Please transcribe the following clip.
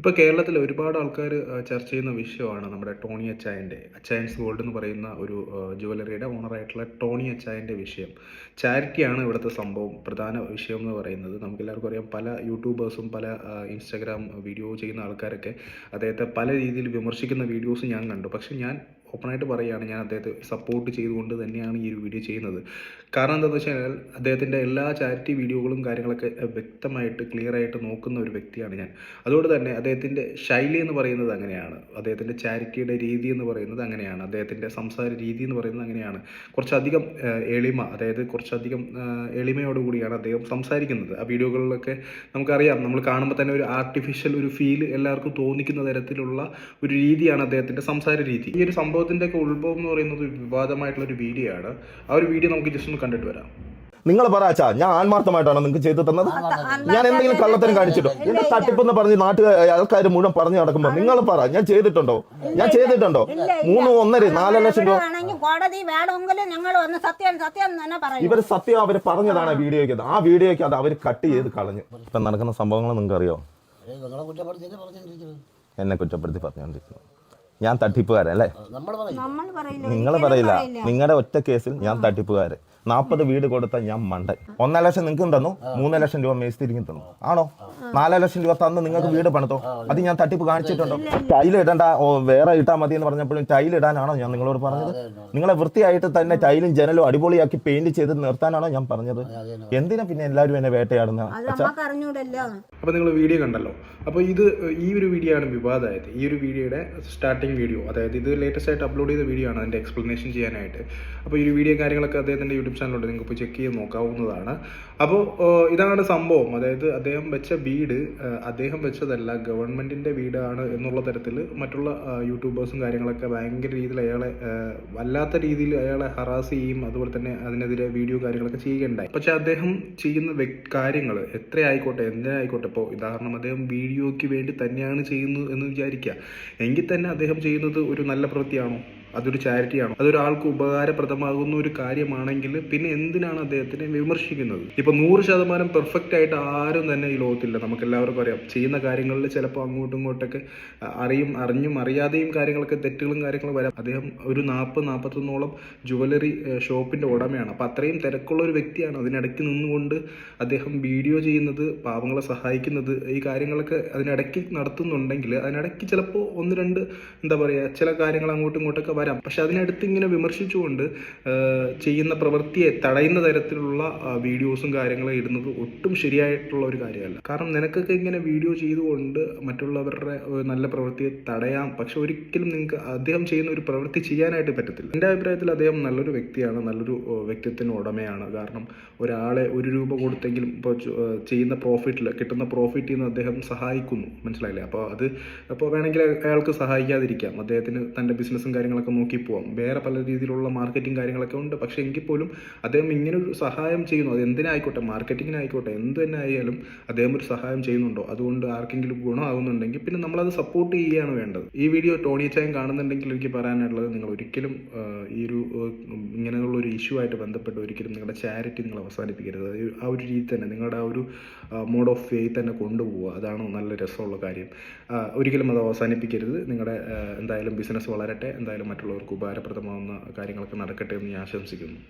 ഇപ്പോൾ കേരളത്തിൽ ഒരുപാട് ആൾക്കാർ ചർച്ച ചെയ്യുന്ന വിഷയമാണ് നമ്മുടെ ടോണി അച്ചായന്റെ അച്ചായൻസ് ഗോൾഡ് എന്ന് പറയുന്ന ഒരു ജുവലറിയുടെ ഓണറായിട്ടുള്ള ടോണി അച്ചായന്റെ വിഷയം. ചാരിറ്റിയാണ് ഇവിടുത്തെ സംഭവം പ്രധാന വിഷയം എന്ന് പറയുന്നത്. നമുക്കെല്ലാവർക്കും അറിയാം പല യൂട്യൂബേഴ്സും പല ഇൻസ്റ്റാഗ്രാം വീഡിയോ ചെയ്യുന്ന ആൾക്കാരൊക്കെ അദ്ദേഹത്തെ പല രീതിയിൽ വിമർശിക്കുന്ന വീഡിയോസ് ഞാൻ കണ്ടു. പക്ഷേ ഞാൻ ഓപ്പണായിട്ട് പറയുകയാണ് ഞാൻ അദ്ദേഹത്തെ സപ്പോർട്ട് ചെയ്തുകൊണ്ട് തന്നെയാണ് ഈ ഒരു വീഡിയോ ചെയ്യുന്നത്. കാരണം എന്താണെന്ന് വെച്ച് കഴിഞ്ഞാൽ അദ്ദേഹത്തിന്റെ എല്ലാ ചാരിറ്റി വീഡിയോകളും കാര്യങ്ങളൊക്കെ വ്യക്തമായിട്ട് ക്ലിയർ ആയിട്ട് നോക്കുന്ന ഒരു വ്യക്തിയാണ് ഞാൻ. അതുകൊണ്ട് തന്നെ അദ്ദേഹത്തിന്റെ ശൈലി എന്ന് പറയുന്നത് അങ്ങനെയാണ്. അദ്ദേഹത്തിന്റെ ചാരിറ്റിയുടെ രീതി എന്ന് പറയുന്നത് അങ്ങനെയാണ്. അദ്ദേഹത്തിന്റെ സംസാര രീതി എന്ന് പറയുന്നത് അങ്ങനെയാണ്. കുറച്ചധികം എളിമ അതായത് കുറച്ചധികം എളിമയോടുകൂടിയാണ് അദ്ദേഹം സംസാരിക്കുന്നത്. ആ വീഡിയോകളിലൊക്കെ നമുക്കറിയാം നമ്മൾ കാണുമ്പോൾ തന്നെ ഒരു ആർട്ടിഫിഷ്യൽ ഒരു ഫീൽ എല്ലാവർക്കും തോന്നിക്കുന്ന തരത്തിലുള്ള ഒരു രീതിയാണ് അദ്ദേഹത്തിന്റെ സംസാര രീതി. ഈ ഒരു സംഭവത്തിന്റെ ഒക്കെ ഉത്ഭവം എന്ന് പറയുന്നത് ഒരു വിവാദമായിട്ടുള്ള ഒരു വീഡിയോ ആണ്. ആ ഒരു വീഡിയോ നമുക്ക് ജസ്റ്റ് ഒന്ന് കണ്ടിട്ട് വരാം. നിങ്ങൾ പറ അച്ഛാ ഞാൻ ആത്മാർത്ഥമായിട്ടാണ് നിങ്ങൾക്ക് ചെയ്തു തന്നത്. ഞാൻ എന്തെങ്കിലും കള്ളത്തരം കാണിച്ചിട്ടോ എന്റെ തട്ടിപ്പെന്ന് പറഞ്ഞ് നാട്ടുകാർ ആൾക്കാർ മുഴുവൻ പറഞ്ഞു നടക്കുമ്പോൾ നിങ്ങൾ പറ ഞാൻ ചെയ്തിട്ടുണ്ടോ? ഞാൻ ചെയ്തിട്ടുണ്ടോ? മൂന്ന് ഒന്നര നാല് ലക്ഷം രൂപ ഇവർ സത്യം അവർ പറഞ്ഞതാണ് വീഡിയോയ്ക്ക് ആ. വീഡിയോയ്ക്ക് അത് അവർ കട്ട് ചെയ്ത് കളഞ്ഞു. ഇപ്പം നടക്കുന്ന സംഭവങ്ങൾ നിങ്ങൾക്ക് അറിയോ എന്നെ കുറ്റപ്പെടുത്തി പറഞ്ഞുകൊണ്ടിരിക്കുന്നു. ഞാൻ തട്ടിപ്പുകാരൻ അല്ലേ? നമ്മൾ പറയും നമ്മൾ പറയില്ല നിങ്ങൾ പറയില്ല. നിങ്ങളുടെ ഒറ്റ കേസിൽ ഞാൻ തട്ടിപ്പുകാരൻ. നാൽപ്പത് വീട് കൊടുത്ത ഞാൻ മണ്ടൻ. ഒന്നര ലക്ഷം നിങ്ങൾക്ക് തന്നു മൂന്നര ലക്ഷം രൂപ മേസ്തിരിക്കും തന്നു. ആണോ? നാലര ലക്ഷം രൂപ തന്ന് നിങ്ങൾക്ക് വീട് പണിതോ? അത് ഞാൻ തട്ടിപ്പ് കാണിച്ചിട്ടുണ്ടോ? ടൈൽ ഇടണ്ട വേറെ ഇട്ടാൽ മതി എന്ന് പറഞ്ഞപ്പോഴും ടൈൽ ഇടാനാണോ ഞാൻ നിങ്ങളോട് പറഞ്ഞത്? നിങ്ങളെ വൃത്തിയായിട്ട് തന്നെ ടൈലും ജനലും അടിപൊളിയാക്കി പെയിന്റ് ചെയ്ത് നിർത്താനാണോ ഞാൻ പറഞ്ഞത്? എന്തിനാ പിന്നെ എല്ലാവരും എന്നെ വേട്ടയാടുന്ന അപ്പോൾ നിങ്ങൾ വീഡിയോ കണ്ടല്ലോ. അപ്പോൾ ഇത് ഈ ഒരു വീഡിയോ ആണ് വിവാദമായത്. ഈ ഒരു വീഡിയോയുടെ സ്റ്റാർട്ടിങ് വീഡിയോ അതായത് ഇത് ലേറ്റസ്റ്റ് ആയിട്ട് അപ്ലോഡ് ചെയ്ത വീഡിയോ ആണ് അതിന്റെ എക്സ്പ്ലനേഷൻ ചെയ്യാനായിട്ട്. അപ്പോൾ ഈ ഒരു വീഡിയോ കാര്യങ്ങളൊക്കെ അദ്ദേഹത്തിന്റെ യൂട്യൂബ് ചാനലുണ്ട് നിങ്ങൾക്ക് പോയി ചെക്ക് ചെയ്ത് നോക്കാവുന്നതാണ്. അപ്പോൾ ഇതാണ് സംഭവം. അതായത് അദ്ദേഹം വെച്ച വീട് അദ്ദേഹം വെച്ചതല്ല ഗവൺമെന്റിന്റെ വീടാണ് എന്നുള്ള തരത്തിൽ മറ്റുള്ള യൂട്യൂബേഴ്സും കാര്യങ്ങളൊക്കെ ഭയങ്കര രീതിയിൽ അയാളെ വല്ലാത്ത രീതിയിൽ അയാളെ ഹറാസ് ചെയ്യും അതുപോലെ തന്നെ അതിനെതിരെ വീഡിയോ കാര്യങ്ങളൊക്കെ ചെയ്യുകയുണ്ടായി. പക്ഷേ അദ്ദേഹം ചെയ്യുന്ന കാര്യങ്ങൾ എത്ര ആയിക്കോട്ടെ എന്തിനായിക്കോട്ടെ ഇപ്പോൾ ഉദാഹരണം അദ്ദേഹം വീഡിയോയ്ക്ക് വേണ്ടി തന്നെയാണ് ചെയ്യുന്നത് എന്ന് വിചാരിക്കുക. എങ്കിൽ തന്നെ അദ്ദേഹം ചെയ്യുന്നത് ഒരു നല്ല പ്രവൃത്തിയാണോ? അതൊരു ചാരിറ്റിയാണോ. അതൊരാൾക്ക് ഉപകാരപ്രദമാകുന്ന ഒരു കാര്യമാണെങ്കിൽ പിന്നെ എന്തിനാണ് അദ്ദേഹത്തിനെ വിമർശിക്കുന്നത്? ഇപ്പൊ നൂറ് ശതമാനം പെർഫെക്റ്റ് ആയിട്ട് ആരും തന്നെ ഈ ലോകത്തില്ല നമുക്ക് എല്ലാവർക്കും അറിയാം. ചെയ്യുന്ന കാര്യങ്ങളിൽ ചിലപ്പോൾ അങ്ങോട്ടും ഇങ്ങോട്ടൊക്കെ അറിയും അറിഞ്ഞും അറിയാതെയും കാര്യങ്ങളൊക്കെ തെറ്റുകളും കാര്യങ്ങളും വരാം. അദ്ദേഹം ഒരു നാൽപ്പത് നാൽപ്പത്തൊന്നോളം ജുവലറി ഷോപ്പിന്റെ ഉടമയാണ്. അപ്പൊ അത്രയും തിരക്കുള്ള ഒരു വ്യക്തിയാണ്. അതിനിടയ്ക്ക് നിന്നുകൊണ്ട് അദ്ദേഹം വീഡിയോ ചെയ്യുന്നത് പാവങ്ങളെ സഹായിക്കുന്നത് ഈ കാര്യങ്ങളൊക്കെ അതിനിടയ്ക്ക് നടത്തുന്നുണ്ടെങ്കിൽ അതിനിടയ്ക്ക് ചിലപ്പോൾ ഒന്ന് രണ്ട് എന്താ പറയുക ചില കാര്യങ്ങൾ അങ്ങോട്ടും ഇങ്ങോട്ടൊക്കെ വരാം. പക്ഷെ അതിനടുത്ത് ഇങ്ങനെ വിമർശിച്ചുകൊണ്ട് ചെയ്യുന്ന പ്രവൃത്തിയെ തടയുന്ന തരത്തിലുള്ള വീഡിയോസും കാര്യങ്ങളും ഇടുന്നത് ഒട്ടും ശരിയായിട്ടുള്ള ഒരു കാര്യമല്ല. കാരണം നിനക്കൊക്കെ ഇങ്ങനെ വീഡിയോ ചെയ്തുകൊണ്ട് മറ്റുള്ളവരുടെ നല്ല പ്രവൃത്തിയെ തടയാം. പക്ഷെ ഒരിക്കലും നിങ്ങൾക്ക് അദ്ദേഹം ചെയ്യുന്ന ഒരു പ്രവൃത്തി ചെയ്യാനായിട്ട് പറ്റത്തില്ല. എന്റെ അഭിപ്രായത്തിൽ അദ്ദേഹം നല്ലൊരു വ്യക്തിയാണ് നല്ലൊരു വ്യക്തിത്വത്തിന് ഉടമയാണ്. കാരണം ഒരാളെ ഒരു രൂപ കൊടുത്തെങ്കിലും ഇപ്പോൾ ചെയ്യുന്ന പ്രോഫിറ്റിൽ കിട്ടുന്ന പ്രോഫിറ്റിൽ നിന്ന് അദ്ദേഹം സഹായിക്കുന്നു. മനസ്സിലായില്ലേ? അപ്പോൾ അത് അപ്പോൾ വേണമെങ്കിൽ അയാൾക്ക് സഹായിക്കാതിരിക്കാം. അദ്ദേഹത്തിന് തന്റെ ബിസിനസ്സും കാര്യങ്ങളൊക്കെ നോക്കി പോവാം. വേറെ പല രീതിയിലുള്ള മാർക്കറ്റിംഗ് കാര്യങ്ങളൊക്കെ ഉണ്ട്. പക്ഷേ എങ്കിൽ പോലും അദ്ദേഹം ഇങ്ങനെ ഒരു സഹായം ചെയ്യുന്നു. അത് എന്തിനായിക്കോട്ടെ? മാർക്കറ്റിങ്ങിനായിക്കോട്ടെ എന്ത് തന്നെ ആയാലും അദ്ദേഹം ഒരു സഹായം ചെയ്യുന്നുണ്ടോ? അതുകൊണ്ട് ആർക്കെങ്കിലും ഗുണമാകുന്നുണ്ടെങ്കിൽ പിന്നെ നമ്മളത് സപ്പോർട്ട് ചെയ്യുകയാണ് വേണ്ടത്. ഈ വീഡിയോ ടോണി ചായൻ കാണുന്നുണ്ടെങ്കിൽ എനിക്ക് പറയാനുള്ളത് നിങ്ങൾ ഒരിക്കലും ഈ ഒരു ഇങ്ങനെയുള്ള ഒരു ഇഷ്യൂ ആയിട്ട് ബന്ധപ്പെട്ട് ഒരിക്കലും നിങ്ങളുടെ ചാരിറ്റി നിങ്ങൾ അവസാനിപ്പിക്കരുത്. ആ ഒരു രീതി തന്നെ നിങ്ങളുടെ ആ ഒരു മോഡ് ഓഫ് ഫെയ്ത്ത് തന്നെ കൊണ്ടുപോവുക. അതാണ് നല്ല രസമുള്ള കാര്യം. ഒരിക്കലും അത് അവസാനിപ്പിക്കരുത്. നിങ്ങളുടെ എന്തായാലും ബിസിനസ് വളരട്ടെ. എന്തായാലും മറ്റുള്ളവർക്ക് ഉപകാരപ്രദമാകുന്ന കാര്യങ്ങളൊക്കെ നടക്കട്ടെ എന്ന് ഞാൻ ആശംസിക്കുന്നു.